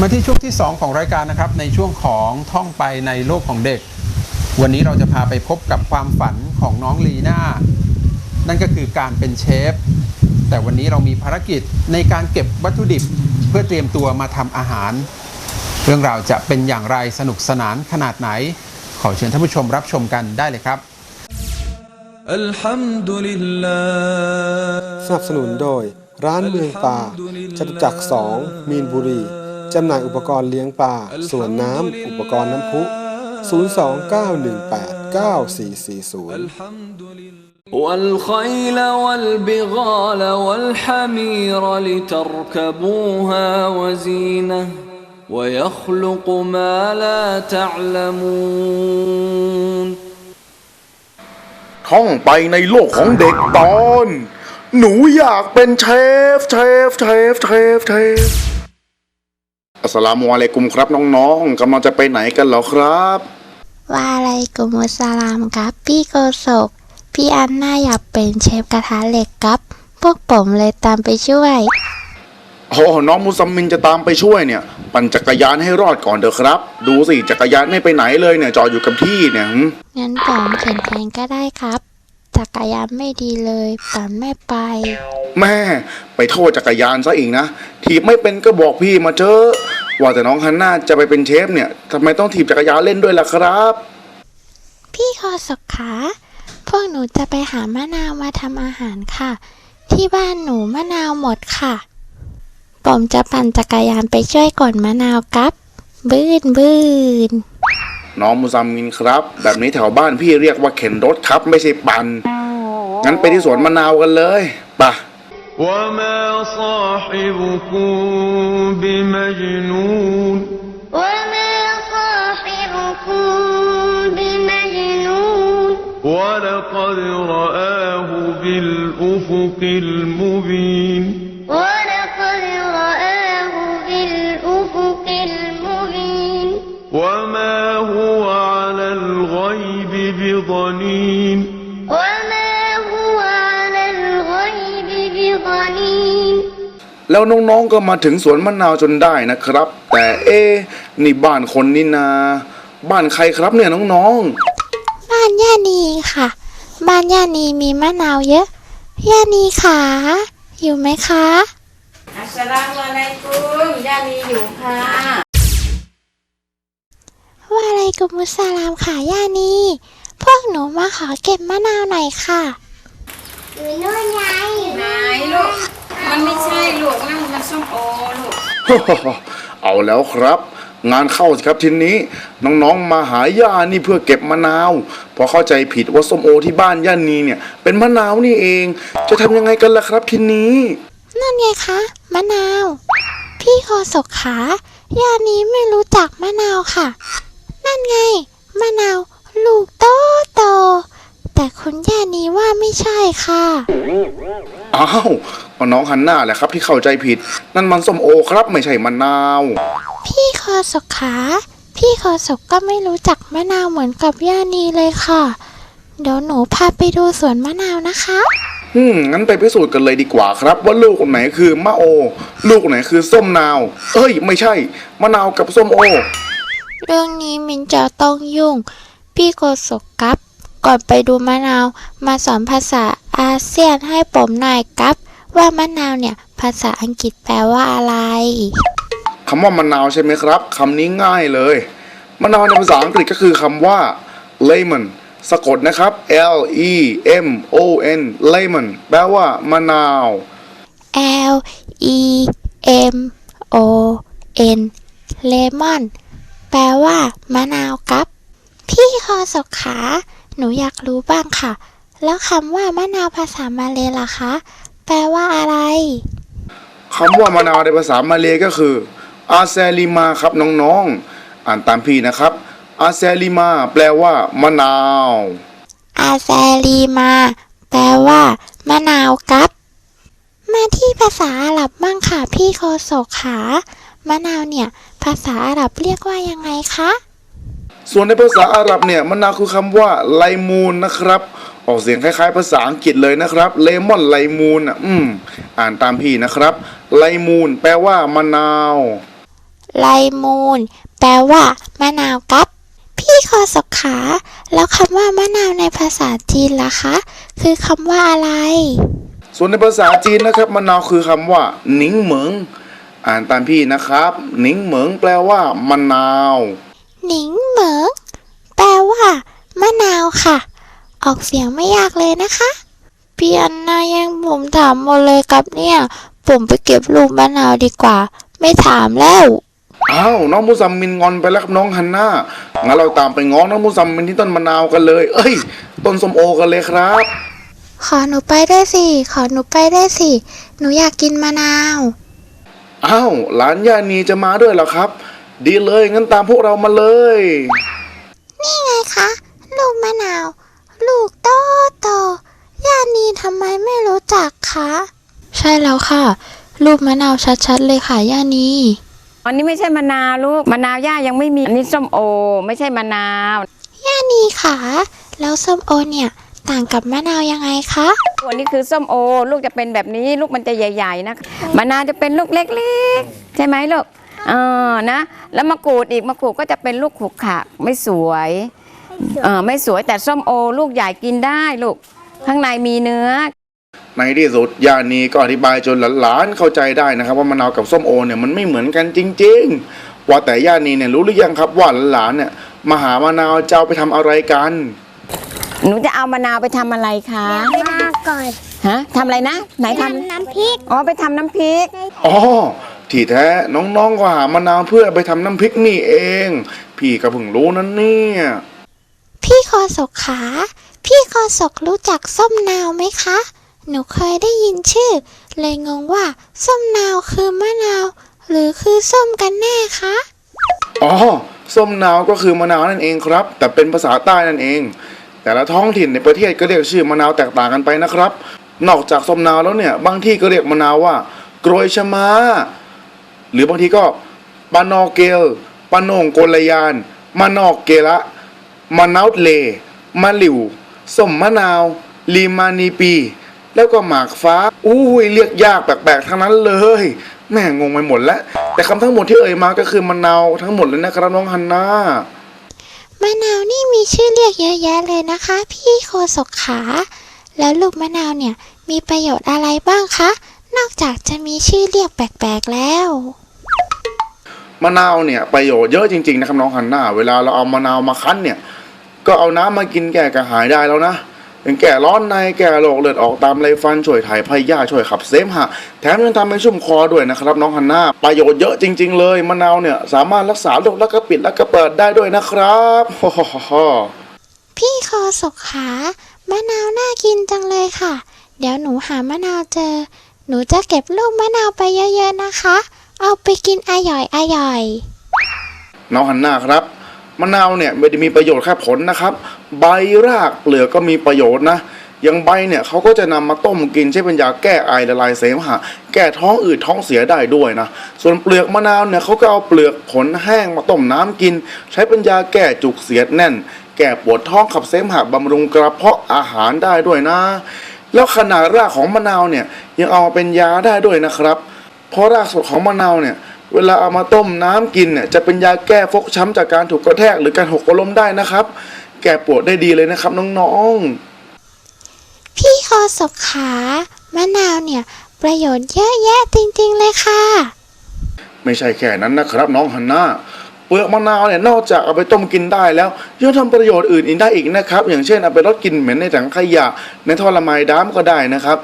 มาที่ช่วงที่ 2 ของรายการนะครับ ในช่วงของท่องไปในโลกของเด็ก วันนี้เราจะพาไปพบกับความฝันของน้องลีน่า นั่นก็คือการเป็นเชฟ แต่วันนี้เรามีภารกิจในการเก็บวัตถุดิบ เพื่อเตรียมตัวมาทำอาหาร เรื่องราวจะเป็นอย่างไรสนุกสนานขนาดไหน ขอเชิญท่านผู้ชมรับชมกันได้เลยครับ الحمد لله สนับสนุนโดย ร้านเมืองปลาจตุจักรสองมีนบุรี จำหน่ายอุปกรณ์เลี้ยงปลาสวนน้ำ อุปกรณ์น้ำพุ 029189440 الحمد لله والخيل والبغال والحمير لتركبوها وزينة ويخلق ما لا تعلمون ท่องไปในโลกของเด็กตอน หนูอยากเป็นเชฟ เชฟ เชฟ เชฟ เชฟ อัสสลามุอะลัยกุมครับน้องๆกำลังจะไปไหนกันเหรอครับวาอะไรกุมุสสลามครับ พี่โกศก พี่อันน่าอยากเป็นเชฟกระทะเหล็กครับ พวกผมเลยตามไปช่วย โอ้น้องมุซัมมินจะตามไปช่วยเนี่ย ปั่นจักรยานให้รอดก่อนเถอะครับ ดูสิจักรยานไม่ไปไหนเลยเนี่ยจอดอยู่กับที่เนี่ยหืมงั้นผมเข็นแทนก็ได้ครับ จักรยานไม่ดีเลยปั่นไม่ไป แม่ไปโทษจักรยานซะอีกนะถีบไม่เป็นก็บอกพี่มาเถอะว่าแต่น้องฮันน่าจะไปเป็นเชฟเนี่ยทำไมต้องถีบจักรยานเล่นด้วยล่ะครับ พี่โกศกขาพวกหนูจะไปหามะนาวมาทำอาหารค่ะ ที่บ้านหนูมะนาวหมดค่ะ ผมจะปั่นจักรยานไปช่วยกดมะนาวครับ บื้นบื้น น้องมุซัมมินครับ แบบนี้แถวบ้านพี่เรียกว่าเข็นรถครับ ไม่ใช่ปัน่นงั้นไปที่สวนมะนาวกันเลยไปะ وما صاحبكم بمجنون وما صاحبكم بمجنون ولقد رآه بالأفق المبين بضنين وما هو على الغيب بضنين แล้วน้องๆก็มาถึงสวนมะนาวจนได้นะครับ แต่เอ๊ะนี่บ้านคนนี่นา บ้านใครครับเนี่ยน้อง บ้านย่านีค่ะ บ้านย่านีมีมะนาวเยอะ ย่านีขาอยู่ไหมคะ อัสสลามุอะลัยกุมย่านีอยู่ค่ะ ว่าอะไรกุมุสสลามค่ะย่านี พวกหนูมาขอเก็บมะนาวหน่อยค่ะ อยู่นู่นไงอยู่ไหนลูก มันไม่ใช่ลูกนั่นมันส้มโอลูกๆเอาแล้วครับ งานเข้าสิครับทีนี้ น้องๆมาหาย่านี่เพื่อเก็บมะนาวเพอเข้าใจผิดว่าส้มโอที่บ้านย่านีเนี่ย เป็นมะนาวนี่เอง จะทำยังไงกันล่ะครับทีนี้ นั่นไงคะมะนาว พี่โคศกขาย่านีไม่รู้จักมะนาวค่ะ นั่นไงมะนาว ลูกโตโตๆแต่คุณย่านีว่าไม่ใช่ค่ะ อ้าวก็น้องฮันน่าแหละครับที่เข้าใจผิด นั่นมันส้มโอครับไม่ใช่มะนาว พี่โคศกขาพี่โคศกก็ไม่รู้จักมะนาวเหมือนกับย่านีเลยค่ะ เดี๋ยวหนูพาไปดูสวนมะนาวนะคะ อืมงั้นไปพิสูจน์กันเลยดีกว่าครับ ว่าลูกไหนคือมะโอ ลูกไหนคือส้มนาว เอ้ย ไม่ใช่ มะนาวกับส้มโอ เรื่องนี้มินจะต้องยุ่ง พี่โกศกครับ ก่อนไปดูมะนาว มาสอนภาษาอาเซียนให้ผมหน่อยครับ ว่ามะนาวเนี่ย ภาษาอังกฤษแปลว่าอะไร คำว่ามะนาวใช่ไหมครับคำนี้ง่ายเลย มะนาวในภาษาอังกฤษก็คือคำว่า lemon สะกดนะครับ L E M O N lemon แปลว่ามะนาว L E M O N lemon แปลว่ามะนาวครับ พี่คอศกขา หนูอยากรู้บ้างค่ะ แล้วคำว่ามะนาวภาษามาเลยล่ะคะ แปลว่าอะไร คำว่ามะนาวในภาษามาเลก็คือ อาเซลิมาครับน้องๆ อ่านตามพี่นะครับ อาเซลิมา แปลว่ามะนาว อาแซลีมา แปลว่า มะนาวครับ มาที่ภาษาอาหรับบ้างค่ะ พี่โคโศกขามะนาวเนี่ย ภาษาอาหรับเรียกว่ายังไงคะ ส่วนในภาษาอาหรับเนี่ยมะนาวคือคำว่าไลมูนนะครับออกเสียงคล้ายๆ ภาษาอังกฤษเลยนะครับเลมอนไลมูนอะอืมอ่านตามพี่นะครับ ไลมูนแปลว่ามะนาว ไลมูนแปลว่ามะนาวครับ พี่คอศกขา แล้วคำว่ามะนาวในภาษาจีนล่ะคะ คือคำว่าอะไร ส่วนในภาษาจีนนะครับมะนาวคือคำว่าหนิงเหมิงอ่านตามพี่นะครับ หนิงเหมิงแปลว่ามะนาว หนิงเหมิงแปลว่า มะนาวค่ะ ออกเสียงไม่ยากเลยนะคะพี่อันนายังผมถามหมดเลยครับเนี่ย ผมไปเก็บลูกมะนาวดีกว่า ไม่ถามแล้วอ้าวน้องมุซัมมินงอนไปแล้วครับน้องฮันน่างั้นเราตามไปง้อน้องมุซัมมินที่ต้นมะนาวกันเลย เอ้ย ต้นส้มโอกันเลยครับ ขอหนูไปได้วยสิ ขอหนูไปได้วยสิ หนูอยากกินมะนาว อ้าว หลานย่านีจะมาด้วยเหรอครับ ดีเลยงั้นตามพวกเรามาเลย นี่ไงคะ ลูกมะนาว ลูกโตโตย่านีทำไมไม่รู้จักคะ ใช่แล้วค่ะ ลูกมะนาวชัดๆเลยค่ะย่านีอันนี้ไม่ใช่มะนาวลูกมะนาวย่ายังไม่มีอันนี้ส้มโอ ไม่ใช่มะนาว ย่านีค่ะ แล้วส้มโอเนี่ย ต่างกับมะนาวยังไงคะอันนี้คือส้มโอ ลูกจะเป็นแบบนี้ ลูกมันจะใหญ่ ๆ นะมะนาวจะเป็นลูกเล็กๆ ใช่ไหมลูก เออนะ แล้วมะกรูดอีกมะกรูดก็จะเป็นลูกขรุขระไม่สวยเออไม่สวยแต่ส้มโอ ลูกใหญ่กินได้ลูกข้างในมีเนื้อ ในที่สุดย่านีก็อธิบายจนหลานๆเข้าใจได้นะครับ ว่ามะนาวกับส้มโอเนี่ยมันไม่เหมือนกันจริง ๆ ว่าแต่ย่านีเนี่ยรู้หรือยังครับว่าหลานๆเนี่ยมาหามะนาวจะเอาไปทำอะไรกัน หนูจะเอามะนาวไปทำอะไรคะมะนาวก่อนฮะทำอะไรนะ ไหนททำน้ำพริกำอ๋อไปทำน้ำพริกอ๋อ ที่แท้น้องๆก็หามะนาวเพื่อไปทำน้ำพริกนี่เอง พี่ก็เพิ่งรู้นั่นเนี่ย พี่คอศกขา พี่คอศกรู้จักส้มนาวไหมคะ หนูเคยได้ยินชื่อ เลยงงว่า ส้มนาวคือมะนาว หรือคือส้มกันแน่คะ อ๋อ ส้มนาวก็คือมะนาวนั่นเองครับ แต่เป็นภาษาใต้นั่นเอง แต่ละท้องถิ่นในประเทศก็เรียกชื่อมะนาวแตกต่างกันไปนะครับ นอกจากส้มนาวแล้วเนี่ย บางที่ก็เรียกมะนาวว่ากรวยชะมา หรือบางทีก็ปานอเกลปานงโกลยานมานอกเกละมะนาวเลมะหลิวส้มมะนาวลีมานีปี แล้วก็หมากฟ้าอุ้ยเรียกยากแปลกๆทั้งนั้นเลย แม่งงไปหมดแล้ว แต่คำทั้งหมดที่เอ่ยมาก็คือมะนาวทั้งหมดเลยนะครับน้องฮันนามะนาวนี่มีชื่อเรียกเยอะแยะเลยนะคะ พี่โคศกขา แล้วลูกมะนาวเนี่ยมีประโยชน์อะไรบ้างคะ นอกจากจะมีชื่อเรียกแปลกๆแล้ว มะนาวเนี่ยประโยชน์เยอะจริงๆนะครับน้องฮันนาเวลาเราเอามะนาวมาคั้นเนี่ย ก็เอาน้ำมากินแก้กระหายได้แล้วนะเป็นแก้ร้อนในแก้โรคเลือดออกตามไรฟันช่วยถ่ายพยาธิช่วยขับเสมหะแถมยังทำให้ชุ่มคอด้วยนะครับ น้องฮันนาประโยชน์เยอะจริง ๆ เลยมะนาวเนี่ยสามารถรักษาโรคแล้วก็ปิดแล้วก็เปิดได้ด้วยนะครับฮ่าฮ่าพี่คอศกขามะนาวน่ากินจังเลยค่ะ เดี๋ยวหนูหามะนาวเจอ หนูจะเก็บลูกมะนาวไปเยอะๆนะคะ เอาไปกินอร่อยอร่อยน้องฮันนาครับ มะนาวเนี่ยไม่ได้มีประโยชน์แค่ผลนะครับ ใบรากเปลือกก็มีประโยชน์นะอย่างใบเนี่ยเขาก็จะนำมาต้มกินใช้เป็นยาแก้ไอละลายเสมหะแก้ท้องอืดท้องเสียได้ด้วยนะ ส่วนเปลือกมะนาวเนี่ยเขาก็เอาเปลือกผลแห้งมาต้มน้ำกิน ใช้เป็นยาแก้จุกเสียดแน่น แก้ปวดท้องขับเสมหะบำรุงกระเพาะอาหารได้ด้วยนะ แล้วขนาดรากของมะนาวเนี่ยยังเอามาเป็นยาได้ด้วยนะครับ เพราะรากสดของมะนาวเนี่ยเวลาเอามาต้มน้ำกินเนี่ยจะเป็นยาแก้ฟกช้ำจากการถูกกระแทกหรือการหกล้มได้นะครับ แก้ปวดได้ดีเลยนะครับน้องๆ พี่คอศกขามะนาวเนี่ยประโยชน์เยอะแยะจริงๆเลยค่ะ ไม่ใช่แค่นั้นนะครับ น้องฮันนา เปลือกมะนาวเนี่ยนอกจากเอาไปต้มกินได้แล้วยังทำประโยชน์อื่นอีกได้อีกนะครับ อย่างเช่นเอาไปลดกลิ่นเหม็นในถังขยะ ในท่อระบายน้ำก็ได้นะครับ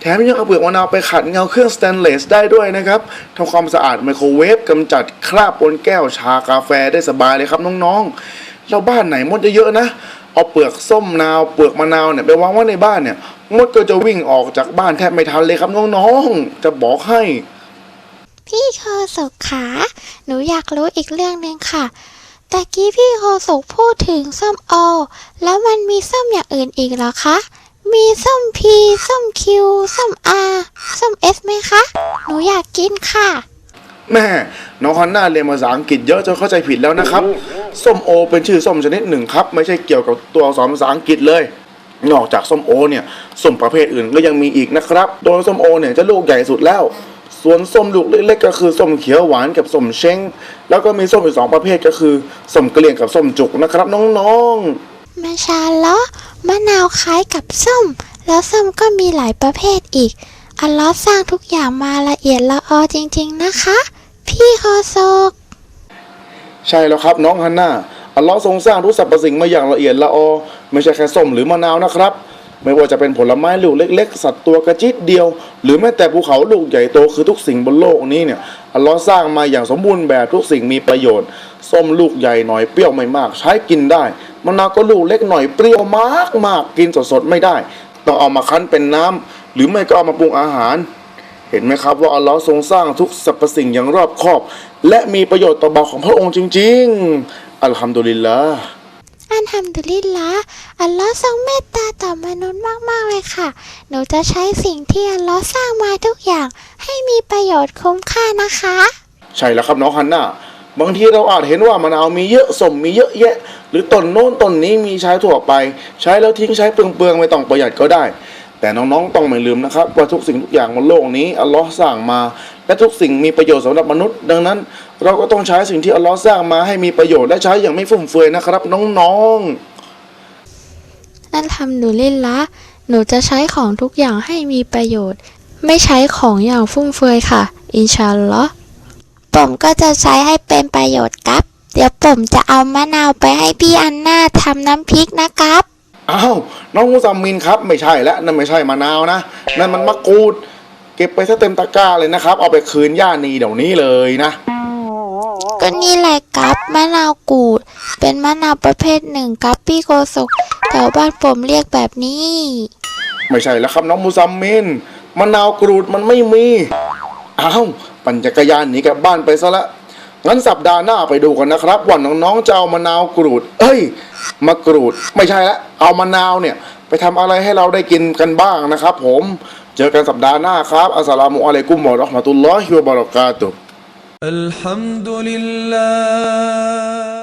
แถมยังเอาเปลือกมะนาวไปขัดเงาเครื่องสแตนเลสได้ด้วยนะครับทำความสะอาดไมโครเวฟกำจัดคราบบนแก้วชากาแฟได้สบายเลยครับน้องๆแล้วบ้านไหนมดเยอะๆนะ เอาเปลือกส้มนาว เปลือกมะนาวเนี่ยไปวางไว้ในบ้านเนี่ย มดก็จะวิ่งออกจากบ้านแทบไม่ทันเลยครับน้องๆ จะบอกให้ พี่โคศกขา หนูอยากรู้อีกเรื่องหนึ่งค่ะตะกี้พี่โคศกพูดถึงส้มโอ แล้วมันมีส้มอย่างอื่นอีกเหรอคะ มีส้มพีส้มคิวส้มอาส้มเอสไหมคะ หนูอยากกินค่ะ แม่น้องฮันน่าเรียนภาษาอังกฤษเยอะจนเข้าใจผิดแล้วนะครับ ส้มโอเป็นชื่อส้มชนิดหนึ่งครับ ไม่ใช่เกี่ยวกับตัวอักษรภาษาอังกฤษเลย นอกจากส้มโอเนี่ย ส้มประเภทอื่นก็ยังมีอีกนะครับโดยส้มโอเนี่ยจะลูกใหญ่สุดแล้ว สส่วนส้มลูกเล็กๆก็คือส้มเขียวหวานกับส้มเช้ง แล้วก็มีส้มอีกสองประเภทก็คือส้มเกลียงกับส้มจุกนะครับน้องๆมาชาเลาะมะนาวคล้ายกับส้ม แล้วส้มก็มีหลายประเภทอีก อัลเลอฮ์สร้างทุกอย่างมาละเอียดละออจริง ๆนะคะ พี่โคโซก ใช่แล้วครับน้องฮันน่าอัลลอฮ์ทรงสร้างทุกสรรพสิ่งมาอย่างละเอียดละออ ไม่ใช่แค่ส้มหรือมะนาวนะครับ ไม่ว่าจะเป็นผลไม้ลูกเล็ก ๆ สัตว์ตัวกระจิตเดียว หรือแม้แต่ภูเขาลูกใหญ่โตคือทุกสิ่งบนโลกนี้เนี่ยอัลลอฮ์สร้างมาอย่างสมบูรณ์แบบทุกสิ่งมีประโยชน์ ส้มลูกใหญ่หน่อยเปรี้ยวไม่มาก ใช้กินได้มะนาวก็ลูกเล็กหน่อยเปรี้ยวมากมากกินสดๆไม่ได้ ต้องเอามาคั้นเป็นน้ำหรือไม่ก็เอามาปรุงอาหาร เห็นไหมครับว่าอัลลอฮ์ทรงสร้างทุกสรรพสิ่งอย่างรอบคอบ และมีประโยชน์ต่อบ่าวของพระองค์จริง ๆ อัลฮัมดุลิลละ อันทำดุลิลละอัลลอฮ์ทรงเมตตาต่อมนุษย์มากๆเลยค่ะ หนูจะใช้สิ่งที่อัลลอฮ์สร้างมาทุกอย่าง ให้มีประโยชน์คุ้มค่านะคะ ใช่แล้วครับน้องฮันน่าบางทีเราอาจเห็นว่ามะนาวมีเยอะสมมีเยอะแยะ หรือต้นโน้นต้นนี้มีใช้ทั่วไป ใช้แล้วทิ้งใช้เปลืองๆไม่ต้องประหยัดก็ได้ แต่น้องๆต้องไม่ลืมนะครับว่าทุกสิ่งทุกอย่างบนโลกนี้อัลลอฮ์สร้างมา และทุกสิ่งมีประโยชน์สำหรับมนุษย์ ดังนั้น เราก็ต้องใช้สิ่งที่อัลลอฮ์สร้างมาให้มีประโยชน์และใช้อย่างไม่ฟุ่มเฟือยนะครับน้องๆอันทำดุลิลละหนูจะใช้ของทุกอย่างให้มีประโยชน์ ไม่ใช้ของอย่างฟุ่มเฟือยค่ะ อินชาอัลลอฮ์ผมก็จะใช้ให้เป็นประโยชน์ครับ เดี๋ยวผมจะเอามะนาวไปให้พี่อันนาทำน้ำพริกนะครับ อ้าวน้องมุซัมมินครับ ไม่ใช่แล้วนั่นไม่ใช่มะนาวนะนั่นมันมะกรูด เก็บไปซะเต็มตะกร้าเลยนะครับ เอาไปคืนย่านีเดี๋ยวนี้เลยนะ ก็นี่แหละครับมะนาวกูด เป็นมะนาวประเภทหนึ่งครับพี่โกศกแถวบ้านผมเรียกแบบนี้ ไม่ใช่แล้วครับน้องมุซัมมินมะนาวกรูดมันไม่มีอ้าวปั่นจักรยานหนีกลับบ้านไปซะละ งั้นสัปดาห์หน้าไปดูกันนะครับว่าน้องๆจะเอามะนาวกรูด เอ้ยมะกรูด ไม่ใช่ละ เอามะนาวเนี่ย ไปทำอะไรให้เราได้กินกันบ้างนะครับ ผม เจอกันสัปดาห์หน้าครับ อัสสลามุอะลัยกุมวะเราะห์มะตุลลอฮิวะบะเราะกาตุฮัมดุลิลลาห์